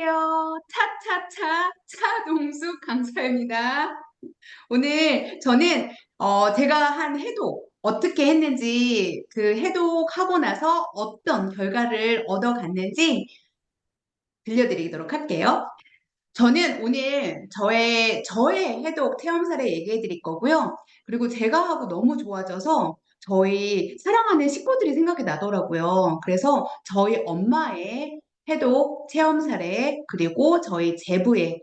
안녕하세요. 차차차 차동숙 강사입니다. 오늘 저는 어, 제가 한 해독 어떻게 했는지 그 해독하고 나서 어떤 결과를 얻어갔는지 들려드리도록 할게요. 저는 오늘 저의 저의 해독 체험 사례 얘기해 드릴 거고요. 그리고 제가 하고 너무 좋아져서 저희 사랑하는 식구들이 생각이 나더라고요. 그래서 저희 엄마의 해독 체험 사례 그리고 저희 제부의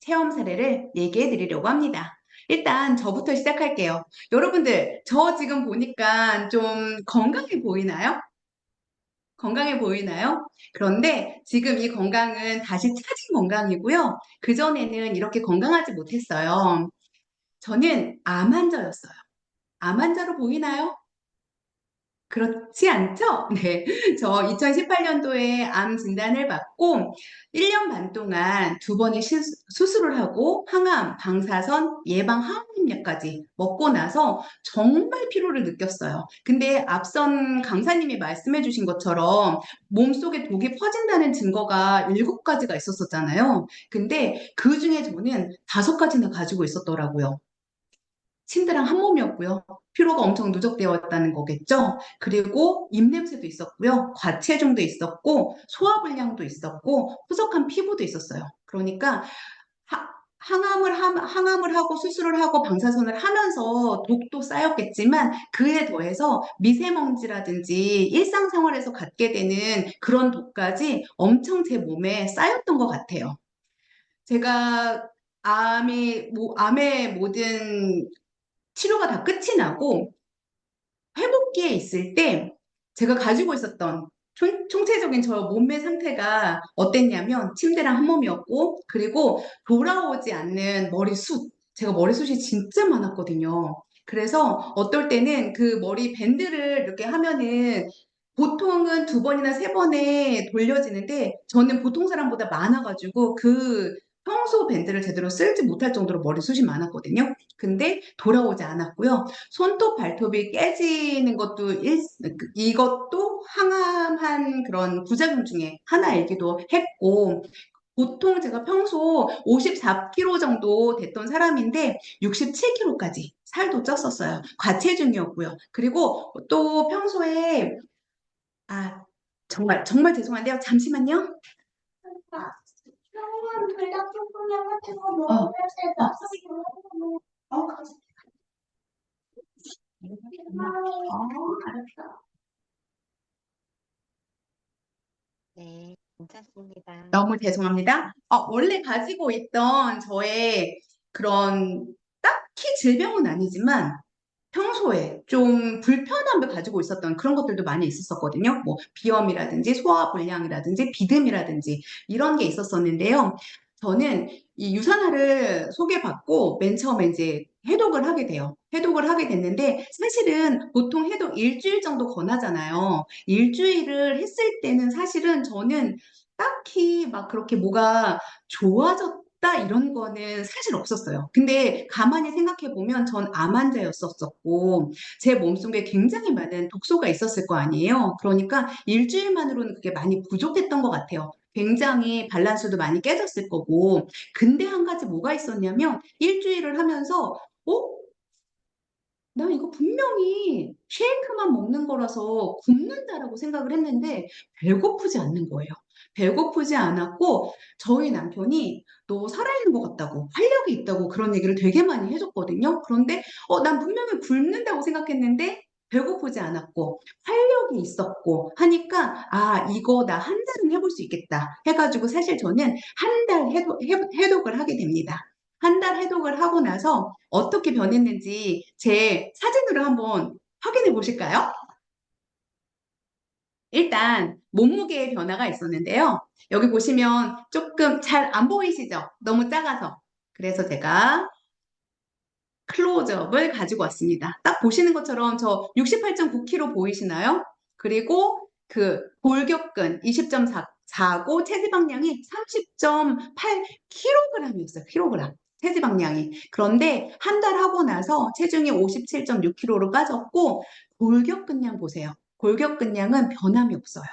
체험 사례를 얘기해 드리려고 합니다. 일단 저부터 시작할게요. 여러분들, 저 지금 보니까 좀 건강해 보이나요? 건강해 보이나요? 그런데 지금 이 건강은 다시 찾은 건강이고요. 그전에는 이렇게 건강하지 못했어요. 저는 암 환자였어요. 암 환자로 보이나요? 그렇지 않죠? 네. 저 2018년도에 암 진단을 받고 1년 반 동안 두 번의 시- 수술을 하고 항암, 방사선, 예방 항암약까지 먹고 나서 정말 피로를 느꼈어요. 근데 앞선 강사님이 말씀해 주신 것처럼 몸속에 독이 퍼진다는 증거가 일곱 가지가 있었었잖아요. 근데 그 중에 저는 다섯 가지나 가지고 있었더라고요. 침대랑 한 몸이었고요. 피로가 엄청 누적되어 있다는 거겠죠. 그리고 입냄새도 있었고요. 과체중도 있었고 소화불량도 있었고 후석한 피부도 있었어요. 그러니까 하- 항암을 함- 항암을 하고 수술을 하고 방사선을 하면서 독도 쌓였겠지만 그에 더해서 미세먼지라든지 일상생활에서 갖게 되는 그런 독까지 엄청 제 몸에 쌓였던 것 같아요. 제가 암이 모- 암의 모든 치료가 다 끝이 나고 회복기에 있을 때 제가 가지고 있었던 총, 총체적인 저 몸의 상태가 어땠냐면 침대랑 한 몸이었고 그리고 돌아오지 않는 머리숱 제가 머리숱이 진짜 많았거든요. 그래서 어떨 때는 그 머리 밴드를 이렇게 하면은 보통은 두 번이나 세 번에 돌려지는데 저는 보통 사람보다 많아가지고 그 평소 밴드를 제대로 쓸지 못할 정도로 머리숱이 많았거든요. 근데 돌아오지 않았고요. 손톱, 발톱이 깨지는 것도 일, 이것도 항암한 그런 부작용 중에 하나이기도 했고, 보통 제가 평소 54kg 정도 됐던 사람인데 67kg까지 살도 쪘었어요. 과체중이었고요. 그리고 또 평소에 아 정말 정말 죄송한데요. 잠시만요. 네, 괜찮습니다. 너무 죄송합니다. 어, 원래 가지고 있던 저의 그런 딱히 질병은 아니지만 평소에 좀 불편함을 가지고 있었던 그런 것들도 많이 있었었거든요. 뭐 비염이라든지 소화 불량이라든지 비듬이라든지 이런 게 있었었는데요. 저는 이 유산화를 소개받고 맨 처음에 이제 해독을 하게 돼요. 해독을 하게 됐는데 사실은 보통 해독 일주일 정도 권하잖아요. 일주일을 했을 때는 사실은 저는 딱히 막 그렇게 뭐가 좋아졌 다 이런 거는 사실 없었어요. 근데 가만히 생각해 보면 전 암 환자였었고 제 몸속에 굉장히 많은 독소가 있었을 거 아니에요. 그러니까 일주일만으로는 그게 많이 부족했던 것 같아요. 굉장히 밸런스도 많이 깨졌을 거고. 근데 한 가지 뭐가 있었냐면 일주일을 하면서 어? 나 이거 분명히 쉐이크만 먹는 거라서 굶는다라고 생각을 했는데 배고프지 않는 거예요. 배고프지 않았고 저희 남편이 너 살아있는 것 같다고 활력이 있다고 그런 얘기를 되게 많이 해줬거든요. 그런데 어, 난 분명히 굶는다고 생각했는데 배고프지 않았고 활력이 있었고 하니까 아 이거 나 한 달은 해볼 수 있겠다 해가지고 사실 저는 한 달 해독, 해- 해독을 하게 됩니다. 한 달 해독을 하고 나서 어떻게 변했는지 제 사진으로 한번 확인해 보실까요? 일단 몸무게의 변화가 있었는데요. 여기 보시면 조금 잘 안 보이시죠? 너무 작아서. 그래서 제가 클로즈업을 가지고 왔습니다. 딱 보시는 것처럼 저 68.9kg 보이시나요? 그리고 그 골격근 20.4고 체지방량이 30.8kg이었어요. kg. 체지방량이. 그런데 한 달 하고 나서 체중이 57.6kg로 빠졌고 골격근량 보세요. 골격근량은 변함이 없어요.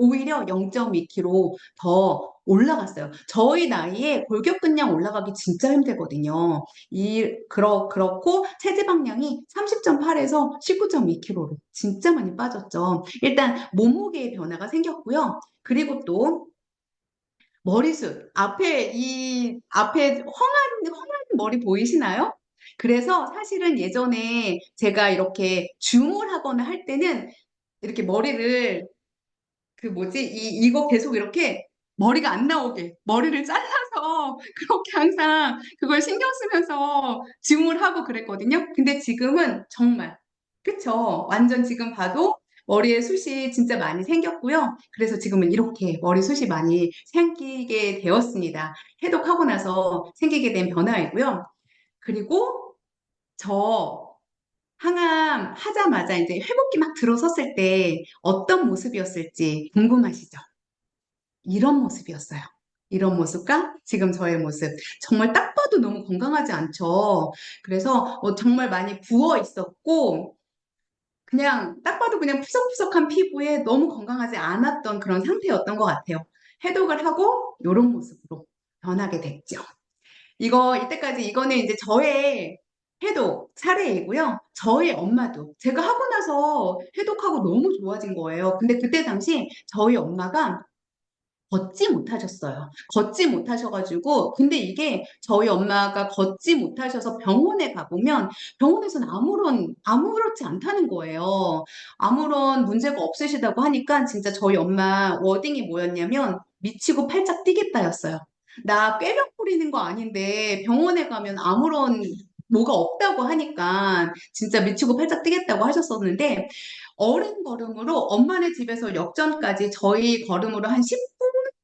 오히려 0.2kg 더 올라갔어요. 저희 나이에 골격근량 올라가기 진짜 힘들거든요. 이, 그렇, 그렇고 체지방량이 30.8에서 19.2kg로 진짜 많이 빠졌죠. 일단 몸무게의 변화가 생겼고요. 그리고 또 머리숱 앞에 이 앞에 헝한 헝한 머리 보이시나요? 그래서 사실은 예전에 제가 이렇게 줌을 하거나 할 때는 이렇게 머리를 그 뭐지 이 이거 계속 이렇게 머리가 안 나오게 머리를 잘라서 그렇게 항상 그걸 신경 쓰면서 줌을 하고 그랬거든요. 근데 지금은 정말 그쵸? 완전 지금 봐도 머리에 숱이 진짜 많이 생겼고요. 그래서 지금은 이렇게 머리 숱이 많이 생기게 되었습니다. 해독하고 나서 생기게 된 변화이고요. 그리고 저 항암 하자마자 이제 회복기 막 들어섰을 때 어떤 모습이었을지 궁금하시죠? 이런 모습이었어요. 이런 모습과 지금 저의 모습. 정말 딱 봐도 너무 건강하지 않죠? 그래서 어, 정말 많이 부어 있었고, 그냥 딱 봐도 그냥 푸석푸석한 피부에 너무 건강하지 않았던 그런 상태였던 것 같아요. 해독을 하고 이런 모습으로 변하게 됐죠. 이거 이때까지 이거는 이제 저의 해독 사례이고요. 저희 엄마도 제가 하고 나서 해독하고 너무 좋아진 거예요. 근데 그때 당시 저희 엄마가 걷지 못하셨어요. 걷지 못하셔가지고, 근데 이게 저희 엄마가 걷지 못하셔서 병원에 가보면 병원에서는 아무런, 아무렇지 않다는 거예요. 아무런 문제가 없으시다고 하니까 진짜 저희 엄마 워딩이 뭐였냐면 미치고 팔짝 뛰겠다였어요. 나 꾀병 부리는 거 아닌데 병원에 가면 아무런 뭐가 없다고 하니까 진짜 미치고 팔짝 뛰겠다고 하셨었는데 어른 걸음으로 엄마네 집에서 역전까지 저희 걸음으로 한 10분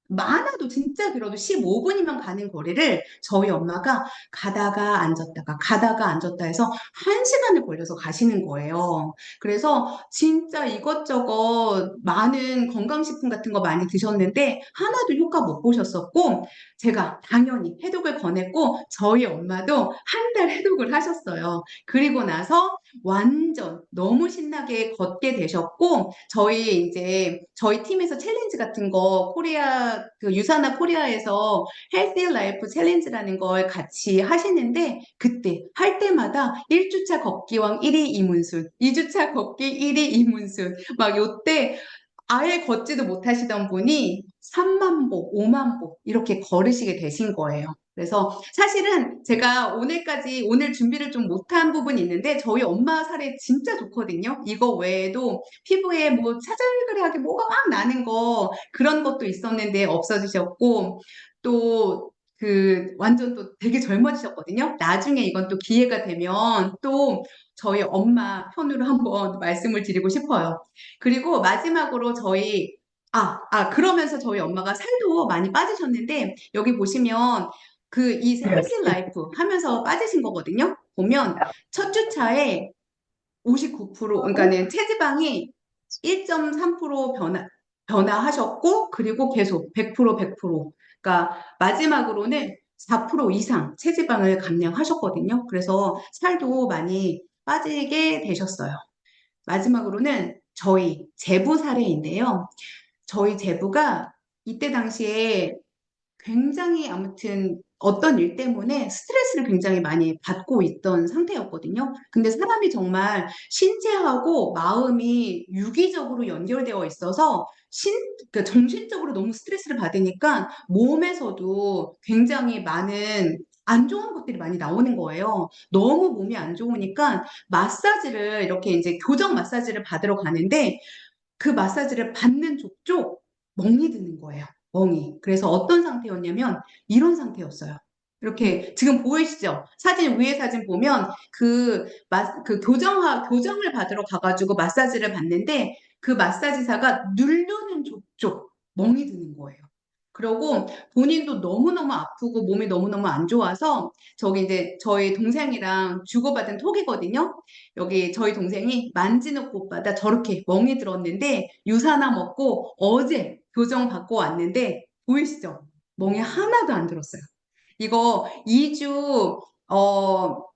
많아도 진짜 길어도 15분이면 가는 거리를 저희 엄마가 가다가 앉았다가 가다가 앉았다 해서 한 시간을 걸려서 가시는 거예요. 그래서 진짜 이것저것 많은 건강식품 같은 거 많이 드셨는데 하나도 효과 못 보셨었고 제가 당연히 해독을 권했고 저희 엄마도 한 달 해독을 하셨어요. 그리고 나서 완전 너무 신나게 걷게 되셨고 저희 이제 저희 팀에서 챌린지 같은 거 코리아 그 유사나 코리아에서 헬스 라이프 챌린지라는 걸 같이 하시는데 그때 할 때마다 1주차 걷기왕 1위 이문순, 2주차 걷기 1위 이문순 막 요때 아예 걷지도 못하시던 분이 3만 보, 5만 보 이렇게 걸으시게 되신 거예요. 그래서 사실은 제가 오늘까지 오늘 준비를 좀 못한 부분이 있는데 저희 엄마 사례 진짜 좋거든요. 이거 외에도 피부에 뭐 차잘그레하게 뭐가 막 나는 거 그런 것도 있었는데 없어지셨고 또 그 완전 또 되게 젊어지셨거든요. 나중에 이건 또 기회가 되면 또 저희 엄마 편으로 한번 말씀을 드리고 싶어요. 그리고 마지막으로 저희 아, 아, 그러면서 저희 엄마가 살도 많이 빠지셨는데, 여기 보시면 그이 헬스 라이프 하면서 빠지신 거거든요. 보면 첫 주차에 59%, 그러니까는 체지방이 1.3% 변화, 변화하셨고, 그리고 계속 100%, 100%. 그러니까 마지막으로는 4% 이상 체지방을 감량하셨거든요. 그래서 살도 많이 빠지게 되셨어요. 마지막으로는 저희 제부 사례인데요. 저희 제부가 이때 당시에 굉장히 아무튼 어떤 일 때문에 스트레스를 굉장히 많이 받고 있던 상태였거든요. 근데 사람이 정말 신체하고 마음이 유기적으로 연결되어 있어서 신, 그러니까 정신적으로 너무 스트레스를 받으니까 몸에서도 굉장히 많은 안 좋은 것들이 많이 나오는 거예요. 너무 몸이 안 좋으니까 마사지를 이렇게 이제 교정 마사지를 받으러 가는데 그 마사지를 받는 족족 멍이 드는 거예요. 멍이. 그래서 어떤 상태였냐면 이런 상태였어요. 이렇게 지금 보이시죠? 사진 위에 사진 보면 그, 마, 그 교정하, 교정을 받으러 가가지고 마사지를 받는데 그 마사지사가 누르는 족족 멍이 드는 거예요. 그러고 본인도 너무너무 아프고 몸이 너무너무 안 좋아서 저기 이제 저희 동생이랑 주고받은 톡이거든요. 여기 저희 동생이 만지는 곳마다 저렇게 멍이 들었는데 유산화 먹고 어제 교정 받고 왔는데 보이시죠? 멍이 하나도 안 들었어요. 이거 2주 어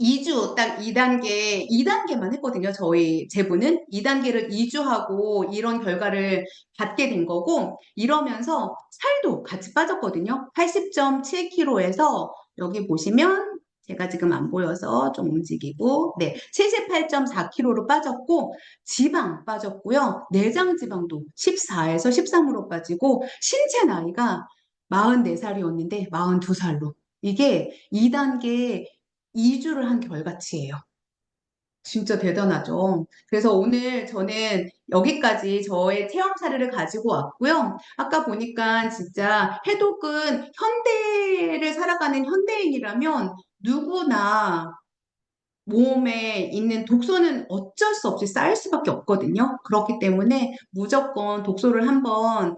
2주, 딱 2단계, 2단계만 했거든요. 저희 제부는 2단계를 2주 하고 이런 결과를 받게 된 거고, 이러면서 살도 같이 빠졌거든요. 80.7kg에서 여기 보시면 제가 지금 안 보여서 좀 움직이고, 네, 78.4kg로 빠졌고, 지방 빠졌고요. 내장 지방도 14에서 13으로 빠지고, 신체 나이가 44살이었는데 42살로. 이게 2단계 2주를 한 결과치예요. 진짜 대단하죠. 그래서 오늘 저는 여기까지 저의 체험 사례를 가지고 왔고요. 아까 보니까 진짜 해독은 현대를 살아가는 현대인이라면 누구나 몸에 있는 독소는 어쩔 수 없이 쌓일 수밖에 없거든요. 그렇기 때문에 무조건 독소를 한번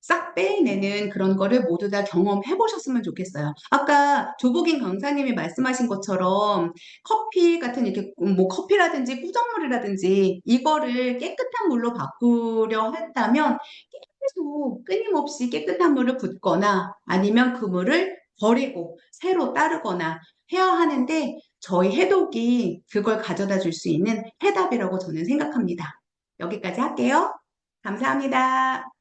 싹 빼내는 그런 거를 모두 다 경험해 보셨으면 좋겠어요. 아까 조복인 강사님이 말씀하신 것처럼 커피 같은 이렇게 뭐 커피라든지 꾸정물이라든지 이거를 깨끗한 물로 바꾸려 했다면 계속 끊임없이 깨끗한 물을 붓거나 아니면 그 물을 버리고 새로 따르거나 해야 하는데 저희 해독이 그걸 가져다 줄 수 있는 해답이라고 저는 생각합니다. 여기까지 할게요. 감사합니다.